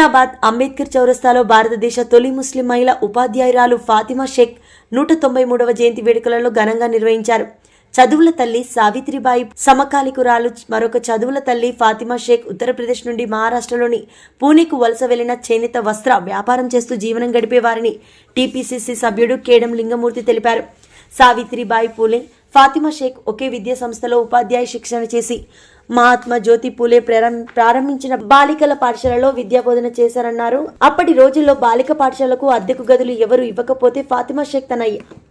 హుస్నాబాద్ అంబేద్కర్ చౌరస్తాలో భారతదేశ తొలి ముస్లిం మహిళ ఉపాధ్యాయురాలు ఫాతిమా షేక్ నూట తొంభై మూడవ జయంతి వేడుకలలో ఘనంగా నిర్వహించారు. చదువుల తల్లి సావిత్రిబాయి సమకాలికురాలు మరొక చదువుల తల్లి ఫాతిమా షేక్ ఉత్తరప్రదేశ్ నుండి మహారాష్ట్రలోని పూణేకు వలస వెళ్ళిన చేనేత వస్త్ర వ్యాపారం చేస్తూ జీవనం గడిపేవారని టీపీసీసీ సభ్యుడు కేడం లింగమూర్తి తెలిపారు. సావిత్రిబాయి పూలే ఫాతిమా షేక్ ఒకే విద్యా సంస్థలో ఉపాధ్యాయ శిక్షణ చేసి మహాత్మా జ్యోతి పూలే ప్రారం- ప్రారంభించిన బాలికల పాఠశాలలో విద్యా బోధన చేశారన్నారు. అప్పటి రోజుల్లో బాలిక పాఠశాలకు అద్దెకు గదులు ఎవరు ఇవ్వకపోతే ఫాతిమా షేక్ తన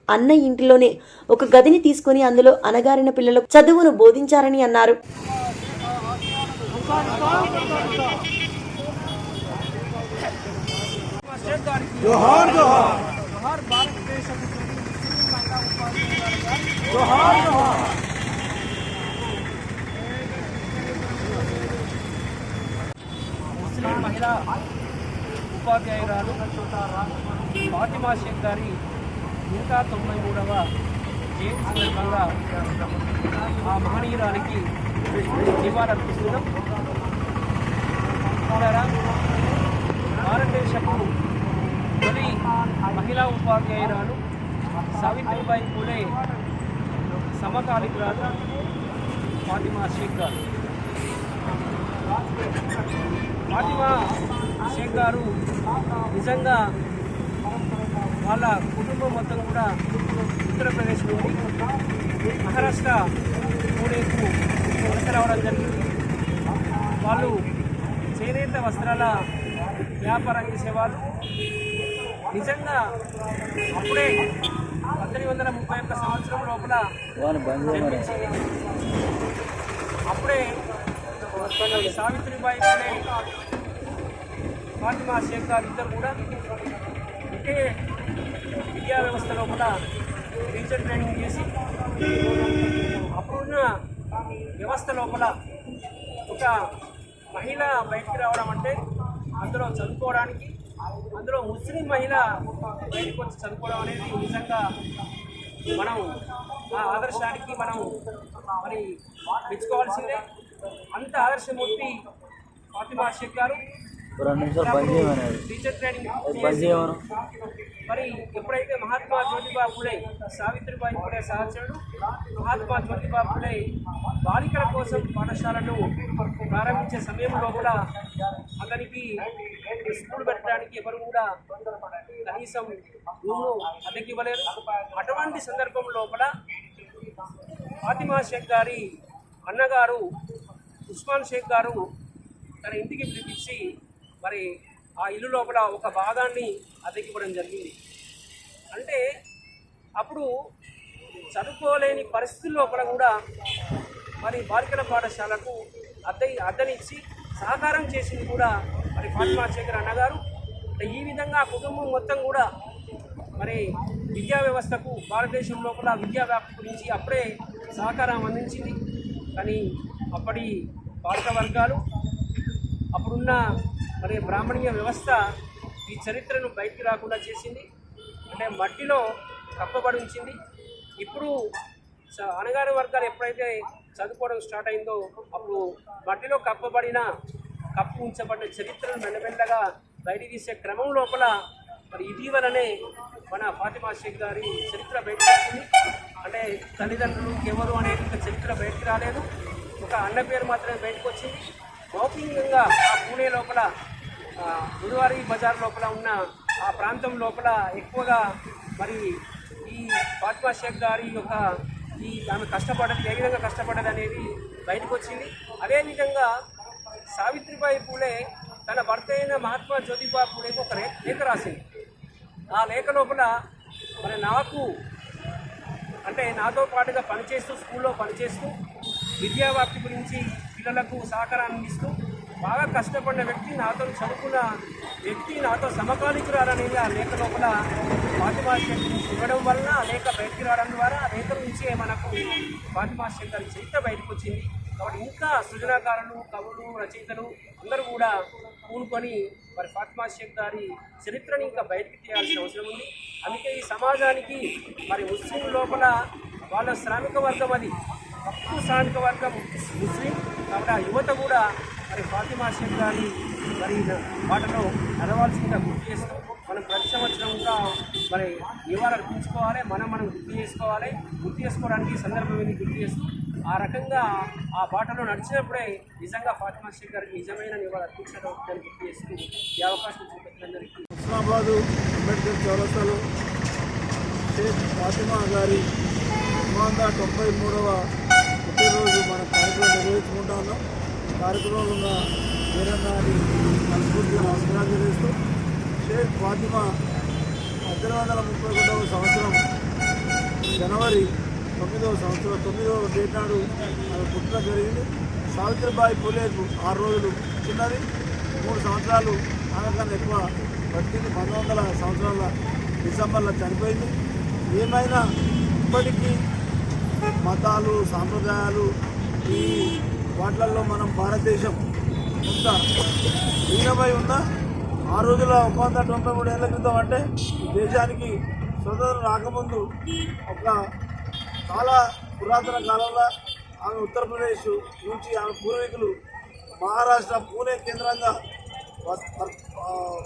అన్న ఇంటిలోనే ఒక గదిని తీసుకుని అందులో అనగారిన పిల్లలకు చదువును బోధించారని అన్నారు. జోహార్ జోహార్. జోహార్ భారతదేశం. జోహార్ జోహార్. మహిళా ఉపాధ్యాయురాలు ఫాతిమా షేక్ గారి నూట తొంభై మూడవ జయంతి సందర్భంగా ఆ మహనీయురానికి నివాళులర్పిస్తున్నాం. భారతదేశపు తొలి మహిళా ఉపాధ్యాయురాలు సావిత్రిబాయి పూలే సమకాలికురాలు ఫాతిమా షేక్ గారు ఫాతిమా షేక్ గారు నిజంగా వాళ్ళ కుటుంబం మొత్తం కూడా ఉత్తరప్రదేశ్ నుండి మహారాష్ట్ర పూణేకు వలస రావడం జరిగింది. వాళ్ళు చేనేత వస్త్రాల వ్యాపారం చేసేవాళ్ళు నిజంగా అప్పుడే పద్దెనిమిది వందల ముప్పై ఒక్క సంవత్సరం లోపల అప్పుడే సావిత్రిబాయి పూలే ఫాతిమా షేక్ గారు ఇద్దరు కూడా ఒకే విద్యా వ్యవస్థ లోపల టీచర్ ట్రైనింగ్ చేసి అప్పుడున్న వ్యవస్థ లోపల ఒక మహిళ బయటికి రావడం అంటే అందులో చదువుకోవడానికి అందులో ముస్లిం మహిళ బయటకు వచ్చి చదువుకోవడం అనేది నిజంగా మనం ఆ ఆదర్శానికి మనం మరి మెచ్చుకోవాల్సిందే. అంత ఆదర్శమూర్తి ఫాతిమా షేక్ గారు రెండు నిమిషాలు బంద్ చేయమన్నారు టీచర్ ట్రైనింగ్ అది బంద్ చేయమను. మరి ఎప్పుడైతే మహాత్మా జ్యోతిబా పూలే సావిత్రిబాయి పూలే సహచరుడు మహాత్మా జ్యోతిబా పూలే బాలికల కోసం పాఠశాలను ప్రారంభించే సమయంలో కూడా అతనికి స్కూల్ పెట్టడానికి ఎవరు కూడా కనీసం రూమ్ను అద్దెకి ఇవ్వలేరు అటువంటి సందర్భం లోపల ఫాతిమా షేక్ గారి అన్నగారు ఉస్మాన్ షేక్ గారు తన ఇంటికి పిలిపించి మరి ఆ ఇల్లు లోపల ఒక భాగాన్ని అద్దెకివ్వడం జరిగింది. అంటే అప్పుడు చదువుకోలేని పరిస్థితుల లోపల కూడా మరి బాలికల పాఠశాలకు అద్దె అద్దెనిచ్చి సహకారం చేసింది కూడా మరి ఫాతిమా శేఖర్ అన్నగారు అంటే ఈ విధంగా కుటుంబం మొత్తం కూడా మరి విద్యా వ్యవస్థకు భారతదేశం లోపల విద్యా వ్యాప్తి గురించి అప్పుడే సహకారం అందించింది. కానీ అప్పటి బాలిక వర్గాలు అప్పుడున్న మరి బ్రాహ్మణీయ వ్యవస్థ ఈ చరిత్రను బయటికి రాకుండా చేసింది. అంటే మట్టిలో కప్పబడి ఉంచింది. ఇప్పుడు అనగారి వర్గాలు ఎప్పుడైతే చదువుకోవడం స్టార్ట్ అయిందో అప్పుడు మట్టిలో కప్పబడిన కప్పు ఉంచబడిన చరిత్రను మెల్లమెల్లగా బయట తీసే క్రమం లోపల మరి ఇటీవలనే మన ఫాతిమా షేక్ గారి చరిత్ర బయటకు వచ్చింది. అంటే తల్లిదండ్రులు ఎవరు అనేది ఇంకా చరిత్ర బయటకు రాలేదు. ఒక అన్న పేరు మాత్రమే బయటకు వచ్చింది. మౌఖికంగా ఆ పూణే లోపల గురువారి బజార్ లోపల ఉన్న ఆ ప్రాంతం లోపల ఎక్కువగా మరి ఈ ఫాతిమా షేక్ గారి యొక్క ఈ ఆమె కష్టపడదు ఏ విధంగా కష్టపడదు అనేది బయటకు వచ్చింది అదేవిధంగా సావిత్రిబాయి పూలే తన భర్త అయిన మహాత్మా జ్యోతిబా పూలేకి ఒక లేఖ రాసింది. ఆ లేఖ లోపల మరి నాకు అంటే నాతో పాటుగా పనిచేస్తూ స్కూల్లో పనిచేస్తూ విద్యావ్యాప్తి గురించి పిల్లలకు సహకారాన్ని అందిస్తూ బాగా కష్టపడిన వ్యక్తి నాతో చదువుకున్న వ్యక్తి నాతో సమకాలీకురాలనేది ఆ లేఖ లోపల ఫాతిమా షేక్ ఇవ్వడం వలన ఆ లేఖ బయటికి రావడం ద్వారా ఆ లేఖ నుంచే మనకు ఫాతిమా షేక్ గారి చరిత్ర బయటకు వచ్చింది. కాబట్టి ఇంకా సృజనాకారులు కవులు రచయితలు అందరూ కూడా కూనుకొని మరి ఫాతిమా షేక్ గారి చరిత్రని ఇంకా బయటికి తీయాల్సిన అవసరం ఉంది. అందుకే ఈ సమాజానికి మరి ముస్లిం లోపల వాళ్ళ శ్రామిక వర్గం అది. తక్కువ శ్రామిక వర్గం ముస్లిం. కాబట్టి ఆ యువత కూడా మరి ఫాతిమా షేక్ గారి మరి వాటిలో నడవాల్సిందిగా గుర్తు చేస్తూ మనం ప్రతి సంవత్సరం కూడా మరి నివారణ అర్పించుకోవాలి మనం మనం గుర్తు చేసుకోవాలి. గుర్తు చేసుకోవడానికి సందర్భం ఇది గుర్తు చేస్తూ ఆ రకంగా ఆ బాటలో నడిచినప్పుడే నిజంగా ఫాతిమా షేక్ గారికి నిజమైన నివాళి అర్పించడం గుర్తు చేస్తూ ఈ అవకాశం చూపెట్టినందరికీ హుస్నాబాదు అంబేద్కర్ చౌరస్తాలో షేక్ ఫాతిమా గారి వంద తొంభై మూడవ పుట్టినరోజు మన కార్యక్రమం. కార్యక్రమంలో ఉన్న వీరన్నారి మనస్ఫూర్తిగా నమస్కారాలు తెలియజేస్తూ షేక్ ఫాతిమా పద్దెనిమిది వందల ముప్పై ఒకటవ సంవత్సరం జనవరి తొమ్మిదవ సంవత్సరం తొమ్మిదవ డేట్ నాడు ఆమె పుట్టడం జరిగింది. సావిత్రిబాయి పూలేకు ఆరు రోజులు చిన్నది. మూడు సంవత్సరాలు ఆమె ఎక్కువ బతికింది పంతొమ్మిది వందల సంవత్సరాల డిసెంబర్లో చనిపోయింది. ఏమైనా ఇప్పటికీ మతాలు సాంప్రదాయాలు ఈ వాటిలలో మనం భారతదేశం కొంత లీనమై ఉన్నా ఆ రోజుల ఒక వంద తొంభై మూడు ఏళ్ళ క్రితం అంటే దేశానికి స్వతంత్రం రాకముందు ఒక చాలా పురాతన కాలంలో ఆమె ఉత్తరప్రదేశ్ నుంచి ఆమె పూర్వీకులు మహారాష్ట్ర పూణే కేంద్రంగా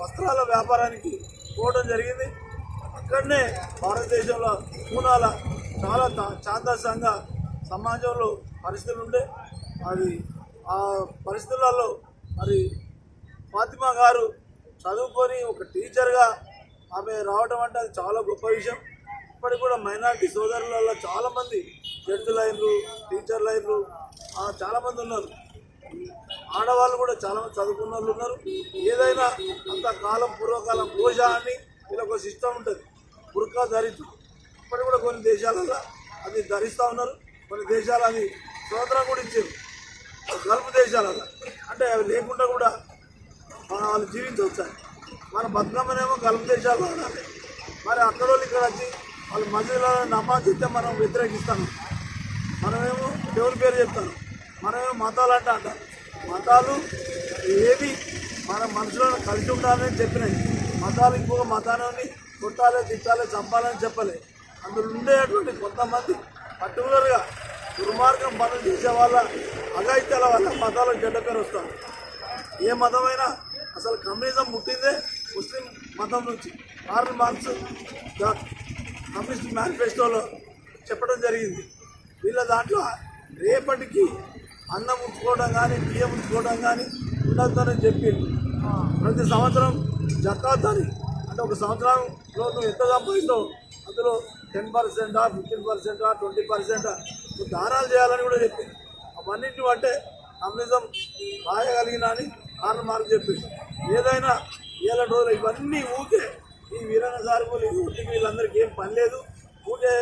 వస్త్రాల వ్యాపారానికి పోవడం జరిగింది. అక్కడనే భారతదేశంలో పూనాల చాలా తా- సమాజంలో పరిస్థితులు ఉండే అది ఆ పరిస్థితులలో మరి ఫాతిమా గారు చదువుకొని ఒక టీచర్గా ఆమె రావడం అంటే అది చాలా గొప్ప విషయం. ఇప్పటికి కూడా మైనారిటీ సోదరులలో చాలామంది జడ్జి లైన్లు టీచర్ లైన్లు చాలామంది ఉన్నారు. ఆడవాళ్ళు కూడా చాలా చదువుకున్న వాళ్ళు ఉన్నారు. ఏదైనా అంత కాలం పూర్వకాలం పూజ అని వీళ్ళకు ఒక సిస్టమ్ ఉంటుంది. బుర్కా ధరించు ఇప్పటికి కూడా కొన్ని దేశాలలో అది ధరిస్తూ ఉన్నారు. కొన్ని దేశాలు అది స్వతంత్రం కూడా ఇచ్చారు. గల్ఫ్ దేశాలలో అంటే అవి లేకుండా కూడా మన వాళ్ళు జీవించవచ్చు మన బతుకమ్మనేమో గల్ఫ్ దేశాల్లో ఉండాలి మరి అక్కడ వాళ్ళు ఇక్కడ వచ్చి వాళ్ళు మధ్యలో నమాజ్ ఇస్తే మనం వ్యతిరేకిస్తాను మనమేమో దేవుని పేరు చెప్తాను మనమేమో మతాలు అంటే అంటారు. మతాలు ఏవి మన మనుషులను కలిసి ఉండాలని చెప్పినాయి. మతాలు ఇంకొక మతాన్ని కొట్టాలి తిట్టాలి చంపాలని చెప్పలే. అందులో ఉండేటువంటి కొంతమంది పర్టికులర్గా దుర్మార్గం పనులు చేసే వాళ్ళ అఘాయిత్యాల వల్ల మతాలకు చెడ్డ పేరు వస్తారు ఏ మతమైనా అసలు కమ్యూనిజం పుట్టిందే ముస్లిం మతం నుంచి. కార్ల్ మార్క్స్ ద కమ్యూనిస్ట్ మేనిఫెస్టోలో చెప్పడం జరిగింది. వీళ్ళ దాంట్లో రేపటికి అన్నం ఉంచుకోవడం కానీ బియ్యం ఉంచుకోవడం కానీ ఉండొద్దని చెప్పి ప్రతి సంవత్సరం జకాత్ అంటే ఒక సంవత్సరంలో నువ్వు ఎంత సంపాదిస్తావు అందులో టెన్ పర్సెంటా ఫిఫ్టీన్ పర్సెంటా ట్వంటీ పర్సెంటా దానాలు చేయాలని కూడా చెప్పింది అవన్నింటి అంటే కమ్యూనిజం రాయగలిగిన అని కార్ల్ మార్క్ చెప్పింది ఏదైనా ఏళ్ళ రోజులు ఇవన్నీ ఊకే ఈ వీరన్న సార్పులు ఈ ఊరికి వీళ్ళందరికీ ఏం పని లేదు. ఊకే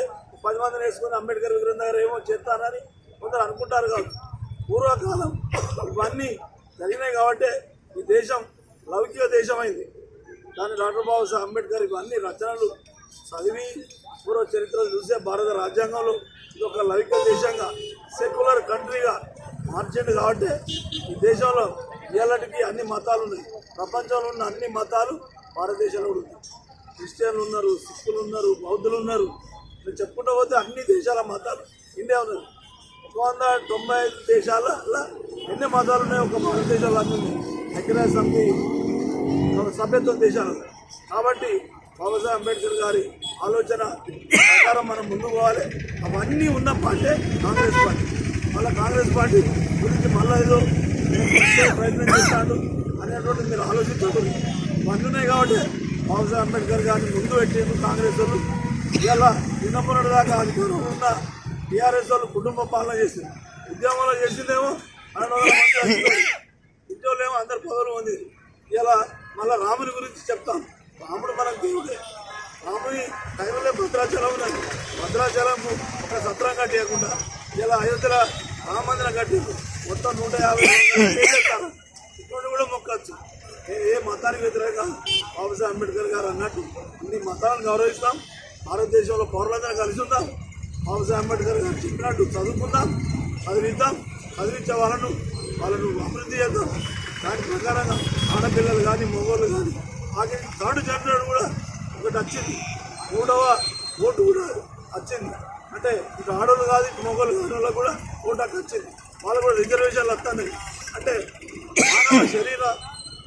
పది మందిని వేసుకొని అంబేద్కర్ విగ్రహం దగ్గర ఏమో చేస్తానని కొందరు అనుకుంటారు కావచ్చు. పూర్వకాలం ఇవన్నీ జరిగినాయి కాబట్టి ఈ దేశం లౌకిక దేశం అయింది దాని డాక్టర్ బాబాసాహెబ్ అంబేద్కర్ ఇవన్నీ రచనలు చదివి పూర్వ చరిత్రలు చూసే భారత రాజ్యాంగంలో ఇది ఒక లౌకిక దేశంగా సెక్యులర్ కంట్రీగా మార్చండి కాబట్టి ఈ దేశంలో ఇలాంటికి అన్ని మతాలు ఉన్నాయి. ప్రపంచంలో ఉన్న అన్ని మతాలు భారతదేశంలో కూడా ఉన్నాయి. క్రిస్టియన్లు ఉన్నారు సిక్కులు ఉన్నారు బౌద్ధులు ఉన్నారు. నేను చెప్పుకుంటూ పోతే అన్ని దేశాల మతాలు ఇండియా ఉన్నది. ఒక వంద తొంభై ఐదు దేశాలలో ఎన్ని మతాలు ఉన్నాయి ఒక భారతదేశంలో అన్ని ఉన్నాయి. ఐక్యరాజ్య సమితి సభ్యత్వం దేశాలు కాబట్టి బాబాసాహెబ్ అంబేద్కర్ గారి ఆలోచన ప్రకారం మనం ముందుకు పోవాలి. అవన్నీ ఉన్న పార్టీ కాంగ్రెస్ పార్టీ. మళ్ళీ కాంగ్రెస్ పార్టీ గురించి మళ్ళీ ఏదో ప్రయత్నం చేస్తాను అనేటువంటి మీరు ఆలోచించకూడదు ఇవన్నీ ఉన్నాయి కాబట్టి బాబాసాహెబ్ అంబేద్కర్ గారిని ముందు పెట్టేందుకు కాంగ్రెస్ వాళ్ళు. ఇలా చిన్నప్పటి దాకా అధికారంలో ఉన్న టీఆర్ఎస్ వాళ్ళు కుటుంబ పాలన చేసింది. ఉద్యమంలో చేసిందేమో పన్నెండు వందల మంది ఉద్యోగులు ఏమో అందరు పదవులు ఉంది ఇలా మళ్ళీ రాముని గురించి చెప్తాను. రాముడు మనకు దేవుడే. రాముని టైంలో భద్రాచలం ఉన్నది. భద్రాచలం ఒక సత్రం కట్టేయకుండా ఇలా అయోధ్యలో రామ మందిరం కట్టిండు మొత్తం నూట యాభై చేసేస్తారు ఇప్పుడు కూడా మొక్కచ్చు. ఏ ఏ మతానికి వ్యతిరేక బాబాసాహెబ్ అంబేద్కర్ గారు అన్నట్టు అన్ని మతాలను గౌరవిస్తాం. భారతదేశంలో పౌరులందరూ కలిసి ఉందాం. బాబాసాహెబ్ అంబేద్కర్ గారు చెప్పినట్టు చదువుకుందాం చదివిద్దాం. చదివించే వాళ్ళను వాళ్ళను అభివృద్ధి చేద్దాం. దాని ప్రకారంగా ఆడపిల్లలు కానీ మగవాళ్ళు కానీ ఆఖరి థర్డ్ జనరేషన్ కూడా ఒకటి వచ్చింది. మూడవ ఓటు కూడా వచ్చింది. అంటే ఇటు ఆడవాళ్ళు కాదు ఇటు మగవాళ్ళు కాని వాళ్ళకు కూడా ఓటు అక్కడ వచ్చింది. వాళ్ళు కూడా రిజర్వేషన్లు వస్తున్నాయి. అంటే శరీర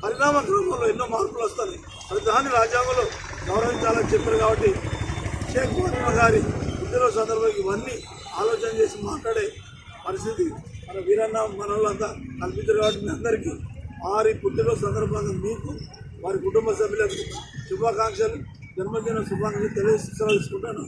పరిణామ క్రమంలో ఎన్నో మార్పులు వస్తాయి అది దాన్ని రాజ్యాంగంలో గౌరవించాలని చెప్పారు కాబట్టి షేక్ మహిమ గారి ఇందులో సందర్భంగా ఇవన్నీ ఆలోచన చేసి మాట్లాడే పరిస్థితి మన వీరన్న మన కల్పించారు కాబట్టి మీ అందరికీ వారి పుట్టినరోజు సందర్భంగా మీకు వారి కుటుంబ సభ్యులకు శుభాకాంక్షలు. జన్మదిన శుభాన్ని తెలియజేసుకుంటాను.